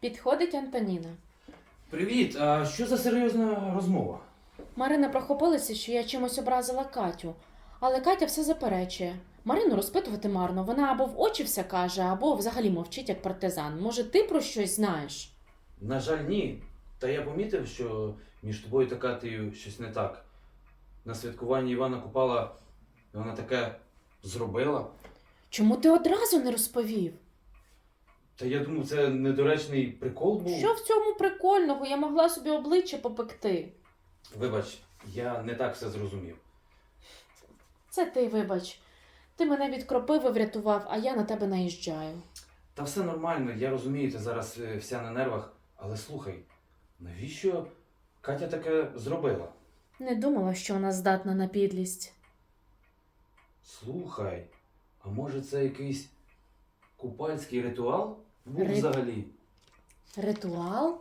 Підходить Антоніна. Привіт, а що за серйозна розмова? Марина прохопилася, що я чимось образила Катю, але Катя все заперечує. Марину розпитувати марно. Вона або в очі все каже, або взагалі мовчить як партизан. Може, ти про щось знаєш? На жаль, ні. Та я помітив, що між тобою та Катею щось не так. На святкуванні Івана Купала вона таке зробила. Чому ти одразу не розповів? Та я думаю, це недоречний прикол був. Що в цьому прикольного? Я могла собі обличчя попекти. Вибач, я не так все зрозумів. Це ти, вибач. Ти мене від кропиви врятував, а я на тебе наїжджаю. Та все нормально, я розумію, ти зараз е, вся на нервах, але слухай, навіщо Катя таке зробила? Не думала, що вона здатна на підлість. Слухай, а може це якийсь купальський ритуал був Рит- взагалі? Ритуал?